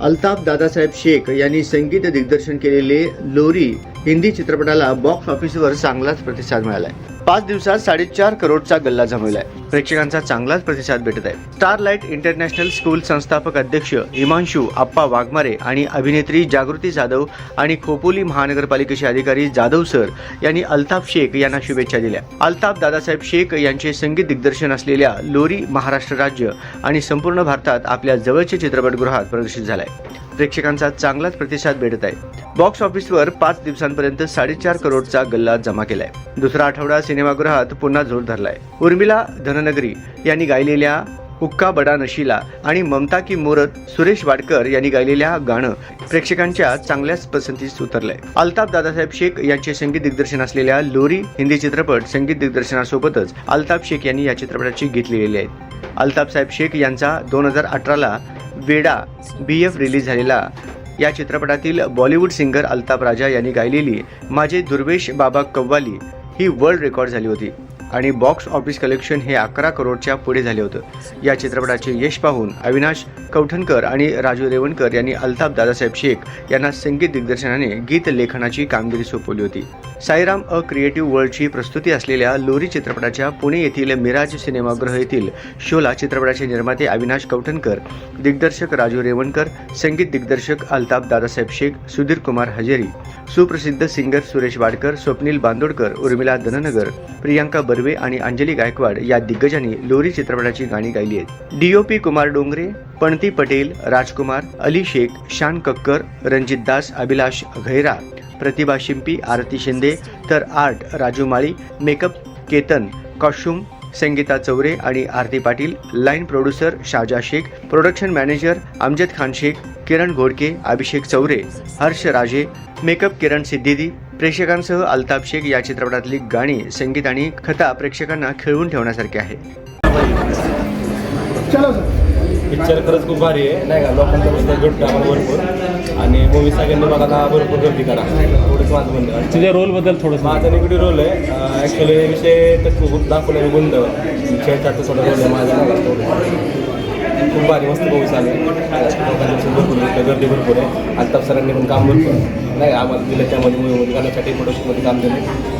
अल्ताफ दादासाहेब शेख यांनी संगीत दिग्दर्शन केलेले लोरी हिंदी चित्रपटाला बॉक्स ऑफिसवर चांगलाच प्रतिसाद मिळालाय. पाच दिवसात साडेचार करोडचा गल्ला जमवलाय. प्रेक्षकांचा चांगलाच प्रतिसाद भेटत आहे. स्टारलाइट इंटरनॅशनल स्कूल संस्थापक अध्यक्ष इमांशू आप्पा वाघमारे आणि अभिनेत्री जागृती जाधव आणि खोपोली महानगरपालिकेचे अधिकारी जाधव सर यांनी अल्ताफ शेख यांना शुभेच्छा दिल्या. अल्ताफ दादासाहेब शेख यांचे संगीत दिग्दर्शन असलेल्या लोरी महाराष्ट्र राज्य आणि संपूर्ण भारतात आपल्या जवळच्या चित्रपटगृहात प्रदर्शित झालाय. प्रेक्षकांचा चांगलाच प्रतिसाद भेटत आहे. बॉक्स ऑफिसवर पाच दिवसांपर्यंत साडेचार करोडचा गल्ला जमा केलाय. दुसरा आठवडा सिनेमागृहात पुन्हा जोर धरलाय. उर्मिला धननगरी यांनी गायलेल्या हुक्का बडा नशिला आणि ममता की मोरत सुरेश वाडकर यांनी गायलेल्या गाणं प्रेक्षकांच्या चांगल्याच पसंतीस उतरलंय. अल्ताफ दादासाहेब शेख यांचे संगीत दिग्दर्शन असलेल्या लोरी हिंदी चित्रपट संगीत दिग्दर्शनासोबतच अल्ताफ शेख यांनी या चित्रपटाची गीत लिहिलेली आहेत अल्ताफ साहेब शेख यांचा दोन हजार अठराला वेडा बी एफ रिलीज झालेला. या चित्रपटातील बॉलिवूड सिंगर अल्ताफ राजा यांनी गायलेली माझे दुर्वेश बाबा कव्वाली ही वर्ल्ड रेकॉर्ड झाली होती. आणि बॉक्स ऑफिस कलेक्शन हे अकरा करोडच्या पुढे झाले होतं. या चित्रपटाचे यश पाहून अविनाश कवठणकर आणि राजू रेवणकर यांनी अल्ताफ दादासाहेब शेख यांना संगीत दिग्दर्शनाने गीत लेखनाची कामगिरी सोपवली होती. साईराम अ क्रिएटिव्ह वर्ल्डची प्रस्तुती असलेल्या लोरी चित्रपटाच्या पुणे येथील मिराज सिनेमागृह येथील शोला चित्रपटाचे निर्माते अविनाश कवठणकर दिग्दर्शक राजू रेवणकर संगीत दिग्दर्शक अल्ताफ दादासाहेब शेख सुधीर कुमार हजेरी सुप्रसिद्ध सिंगर सुरेश वाडकर स्वप्नील बांदोडकर उर्मिला धननगर प्रियांका बर्वे आणि अंजली गायकवाड या दिग्गजांनी लोरी चित्रपटाची गाणी गायली आहेत. डीओपी कुमार डोंगरे पणती पटेल राजकुमार अली शेख शान कक्कर रणजित दास अभिलाष घैरा प्रतिभा शिंपी आरती शिंदे तर art Raju Mali makeup Ketan costume Sangeeta Chaure आणि Aarti Patil line producer Shahja Shaikh production manager Amjad Khan Shaikh Kiran Ghodke Abhishek Chaure Harsh Raje makeup Kiran सिद्दीदी प्रेक्षकांसह अल्ताफ शेख या चित्रपटातली गाणी संगीत आणि कथा प्रेक्षकांना खिळवून ठेवण्यासारखी आहे. पिक्चर खरंच खूप भारी आहे. नाही का? लोकांचा पुस्तक भेटतो आम्हाला भरपूर. आणि मूवी सगळ्यांनी बघायला भरपूर गर्दी करा. एवढंच माझं म्हणणं. तुझ्या रोलबद्दल थोडंसं माझा निगडी रोल आहे. ॲक्च्युली विषय तर खूप दाखवलेला गुंद खेळतात थोडा रोल आहे माझा. खूप भारी मस्त मूवी आहे लोकांची भरपूर गर्दी भरपूर आहे. अल्ताफ सरांनी पण काम भरपूर नाही आम्हाला दिलं त्यामध्ये मूवीमध्ये गाण्यासाठी फोटोशूटमध्ये काम केलं